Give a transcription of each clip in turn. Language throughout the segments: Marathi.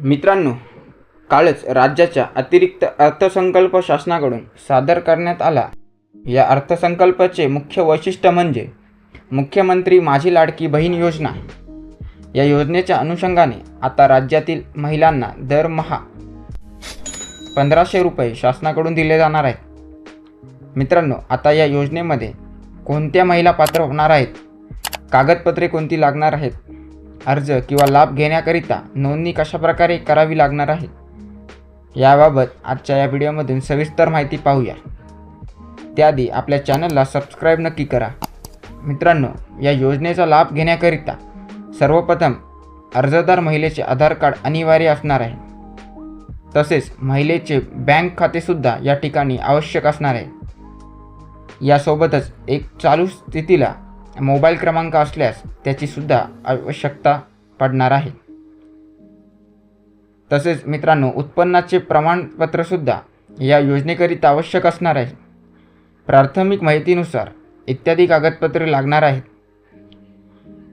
मित्रांनो कालच राज्याच्या अतिरिक्त अर्थसंकल्प शासनाकडून सादर करण्यात आला. या अर्थसंकल्पाचे मुख्य वैशिष्ट्य म्हणजे मुख्यमंत्री माझी लाडकी बहीण योजना. या योजनेच्या अनुषंगाने आता राज्यातील महिलांना दरमहा पंधराशे रुपये शासनाकडून दिले जाणार आहेत. मित्रांनो आता या योजनेमध्ये कोणत्या महिला पात्र होणार आहेत? कागदपत्रे कोणती लागणार आहेत? अर्ज किंवा लाभ घेण्याकरिता नोंदणी कशाप्रकारे करावी लागणार आहे? याबाबत आजच्या या व्हिडिओमधून सविस्तर माहिती पाहूया. त्याआधी आपल्या चॅनलला सबस्क्राईब नक्की करा. मित्रांनो या योजनेचा लाभ घेण्याकरिता सर्वप्रथम अर्जदार महिलेचे आधार कार्ड अनिवार्य असणार आहे. तसेच महिलेचे बँक खातेसुद्धा या ठिकाणी आवश्यक असणार आहे. यासोबतच एक चालू स्थितीला मोबाईल क्रमांक असल्यास त्याचीसुद्धा आवश्यकता पडणार आहे. तसेच मित्रांनो उत्पन्नाचे प्रमाणपत्रसुद्धा या योजनेकरिता आवश्यक असणार आहे. प्राथमिक माहितीनुसार इत्यादी कागदपत्रे लागणार आहेत.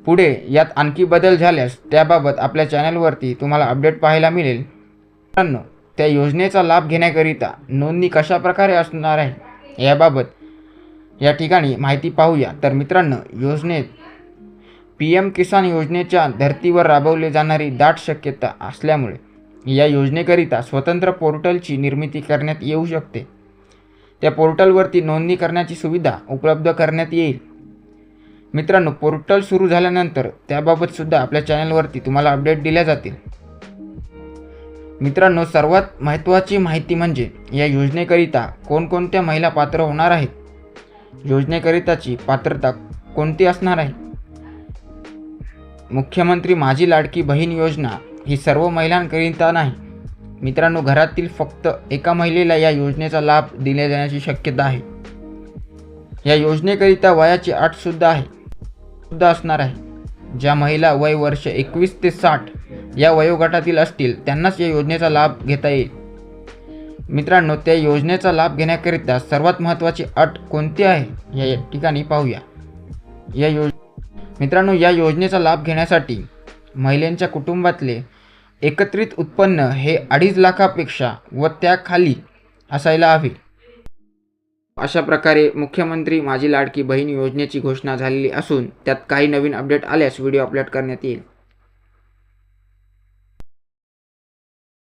पुढे यात आणखी बदल झाल्यास त्याबाबत आपल्या चॅनलवरती तुम्हाला अपडेट पाहायला मिळेल. मित्रांनो त्या योजनेचा लाभ घेण्याकरिता नोंदणी कशाप्रकारे असणार आहे याबाबत या ठिकाणी माहिती पाहूया. तर मित्रांनो योजनेत पी एम किसान योजनेच्या धर्तीवर राबवली जाणारी दाट शक्यता असल्यामुळे या योजनेकरिता स्वतंत्र पोर्टलची निर्मिती करण्यात येऊ शकते. त्या पोर्टलवरती नोंदणी करण्याची सुविधा उपलब्ध करण्यात येईल. मित्रांनो पोर्टल सुरू झाल्यानंतर त्याबाबतसुद्धा आपल्या चॅनलवरती तुम्हाला अपडेट दिल्या जातील. मित्रांनो सर्वात महत्त्वाची माहिती म्हणजे या योजनेकरिता कोणकोणत्या महिला पात्र होणार आहेत? योजनेकरिताची पात्रता कोणती असणार आहे? मुख्यमंत्री माझी लाडकी बहीण योजना ही सर्व महिलांकरिता नाही. मित्रांनो घरातील फक्त एका महिलेला या योजनेचा लाभ दिल्या जाण्याची शक्यता आहे. या योजनेकरिता वयाची अटसुद्धा आहे सुद्धा असणार आहे. ज्या महिला वय वर्ष एकवीस ते साठ या वयोगटातील असतील त्यांनाच या योजनेचा लाभ घेता येईल. मित्रांनो त्या योजनेचा लाभ घेण्याकरिता सर्वात महत्त्वाची अट कोणती आहे? या ठिकाणी पाहूया. या योज मित्रांनो या योजनेचा लाभ घेण्यासाठी महिलांच्या कुटुंबातले एकत्रित उत्पन्न हे अडीच लाखापेक्षा व त्याखाली असायला हवे. अशा प्रकारे मुख्यमंत्री माझी लाडकी बहीण योजनेची घोषणा झालेली असून त्यात काही नवीन अपडेट आल्यास व्हिडिओ अपलोड करण्यात येईल.